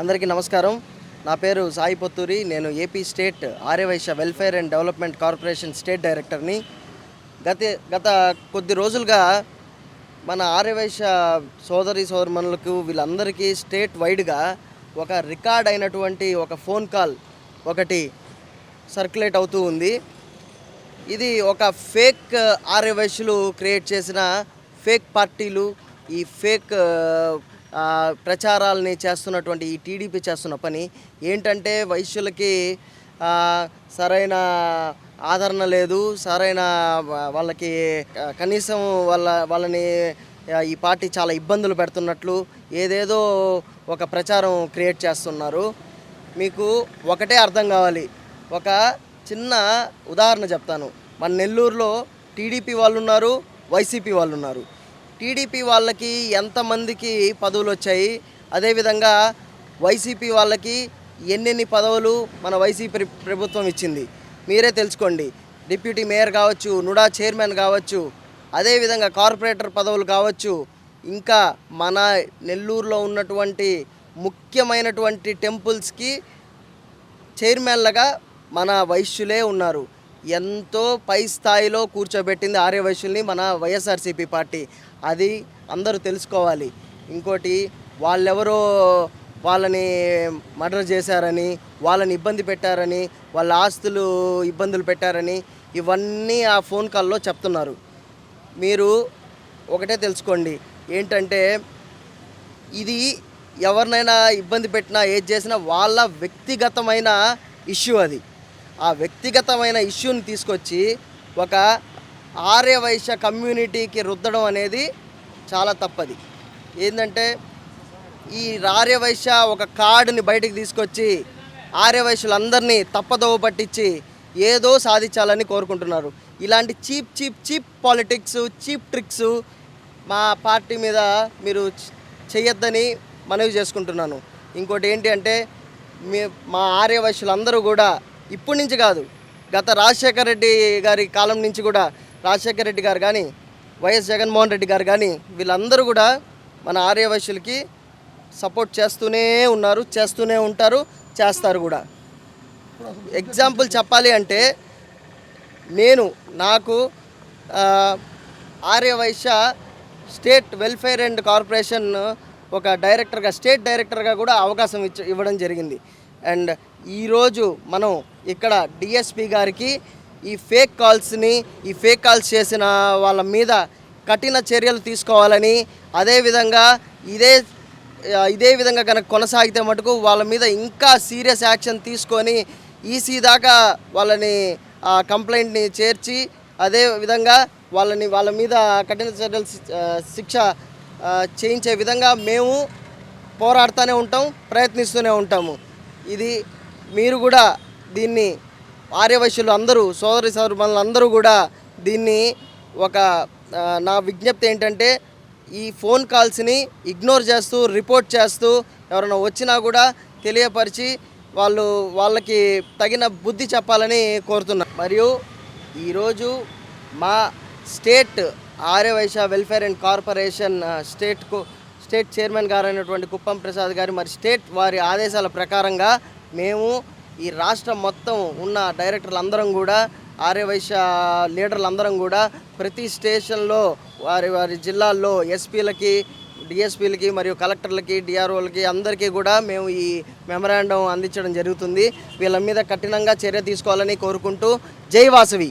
అందరికీ నమస్కారం. నా పేరు సాయి పొత్తూరి. నేను AP state Aryavysya welfare and development corporation state డైరెక్టర్ని. గత గత కొద్ది రోజులుగా మన ఆర్యవైశ్య సోదరి సోదరుమణులకు వీళ్ళందరికీ స్టేట్ వైడ్గా ఒక రికార్డ్ అయినటువంటి ఒక ఫోన్ కాల్ ఒకటి సర్క్యులేట్ అవుతూ ఉంది. ఇది ఒక ఫేక్ ఆర్యవైశ్యులు క్రియేట్ చేసిన ఫేక్ పార్టీలు ఈ ఫేక్ ప్రచారాలని చేస్తున్నటువంటి ఈ టీడీపీ చేస్తున్న పని ఏంటంటే వైశ్యులకి సరైన ఆదరణ లేదు సరైన వాళ్ళకి కనీసం వాళ్ళ వాళ్ళని ఈ పార్టీ చాలా ఇబ్బందులు పెడుతున్నట్లు ఏదేదో ఒక ప్రచారం క్రియేట్ చేస్తున్నారు. మీకు ఒకటే అర్థం కావాలి. ఒక చిన్న ఉదాహరణ చెప్తాను. మన నెల్లూరులో టీడీపీ వాళ్ళు ఉన్నారు వైసీపీ వాళ్ళు ఉన్నారు టీడీపీ వాళ్ళకి ఎంతమందికి పదవులు వచ్చాయి అదేవిధంగా వైసీపీ వాళ్ళకి ఎన్నెన్ని పదవులు మన వైసీపీ ప్రభుత్వం ఇచ్చింది? మీరే తెలుసుకోండి. డిప్యూటీ మేయర్ కావచ్చు నుడా చైర్మన్ కావచ్చు అదేవిధంగా కార్పొరేటర్ పదవులు కావచ్చు ఇంకా మన నెల్లూరులో ఉన్నటువంటి ముఖ్యమైనటువంటి టెంపుల్స్కి చైర్మన్లుగా మన వైశ్యులే ఉన్నారు. ఎంతో పై స్థాయిలో కూర్చోబెట్టింది ఆర్య వైశ్యుల్ని మన వైఎస్ఆర్సీపీ పార్టీ. అది అందరూ తెలుసుకోవాలి. ఇంకోటి వాళ్ళెవరో వాళ్ళని మర్డర్ చేశారని వాళ్ళని ఇబ్బంది పెట్టారని వాళ్ళ ఆస్తులు ఇబ్బందులు పెట్టారని ఇవన్నీ ఆ ఫోన్ కాల్లో చెప్తున్నారు. మీరు ఒకటే తెలుసుకోండి. ఏంటంటే ఇది ఎవరినైనా ఇబ్బంది పెట్టినా ఏది చేసినా వాళ్ళ వ్యక్తిగతమైన ఇష్యూ అది. ఆ వ్యక్తిగతమైన ఇష్యూని తీసుకొచ్చి ఒక ఆర్యవైశ్య కమ్యూనిటీకి రుద్దడం అనేది చాలా తప్పది. ఏంటంటే ఈ ఆర్యవైశ్య ఒక కార్డుని బయటికి తీసుకొచ్చి ఆర్యవైశ్యులందరినీ తప్పదోవ పట్టించి ఏదో సాధించాలని కోరుకుంటున్నారు. ఇలాంటి cheap cheap cheap politics cheap tricks మా పార్టీ మీద మీరు చేయొద్దని చెయ్యొద్దని మనవి చేసుకుంటున్నాను. ఇంకోటి ఏంటి అంటే మీ మా ఆర్యవైశ్యులందరూ కూడా ఇప్పటి నుంచి కాదు గత రాజశేఖర రెడ్డి గారి కాలం నుంచి కూడా రాజశేఖర రెడ్డి గారు కానీ వైఎస్ జగన్మోహన్ రెడ్డి గారు కానీ వీళ్ళందరూ కూడా మన ఆర్యవైశ్యులకి సపోర్ట్ చేస్తూనే ఉన్నారు చేస్తూనే ఉంటారు చేస్తారు కూడా. ఎగ్జాంపుల్ చెప్పాలి అంటే నేను నాకు Aryavysya state welfare and corporation ఒక డైరెక్టర్గా స్టేట్ డైరెక్టర్గా కూడా అవకాశం ఇచ్చ ఇవ్వడం జరిగింది. అండ్ ఈరోజు మనం ఇక్కడ డిఎస్పి గారికి ఈ ఫేక్ కాల్స్ని ఈ ఫేక్ కాల్స్ చేసిన వాళ్ళ మీద కఠిన చర్యలు తీసుకోవాలని అదేవిధంగా ఇదే ఇదే విధంగా కనుక కొనసాగితే మటుకు వాళ్ళ మీద ఇంకా సీరియస్ యాక్షన్ తీసుకొని ఈసీ దాకా వాళ్ళని ఆ కంప్లైంట్ని చేర్చి అదే విధంగా వాళ్ళని వాళ్ళ మీద కఠిన చర్యలు శిక్ష చేయించే విధంగా మేము పోరాడుతూనే ఉంటాం ప్రయత్నిస్తూనే ఉంటాము. ఇది మీరు కూడా దీన్ని ఆర్యవైశ్యులు అందరూ సోదరి సోదరులు అందరూ కూడా దీన్ని ఒక నా విజ్ఞప్తి ఏంటంటే ఈ ఫోన్ కాల్స్ని ఇగ్నోర్ చేస్తూ రిపోర్ట్ చేస్తూ ఎవరైనా వచ్చినా కూడా తెలియపరిచి వాళ్ళు వాళ్ళకి తగిన బుద్ధి చెప్పాలని కోరుతున్నా. మరియు ఈరోజు మా state Aryavysya welfare and corporation స్టేట్కు state chairman గారు అయినటువంటి కుప్పం ప్రసాద్ గారు మరి స్టేట్ వారి ఆదేశాల ప్రకారంగా మేము ఈ రాష్ట్రం మొత్తం ఉన్న డైరెక్టర్లు అందరం కూడా ఆర్యవైశ్య లీడర్లు అందరం కూడా ప్రతి స్టేషన్లో వారి వారి జిల్లాల్లో ఎస్పీలకి డిఎస్పీలకి మరియు కలెక్టర్లకి డిఆర్ఓలకి అందరికీ కూడా మేము ఈ మెమరాండం అందించడం జరుగుతుంది. వీళ్ళ మీద కఠినంగా చర్య తీసుకోవాలని కోరుకుంటూ జై వాసవి.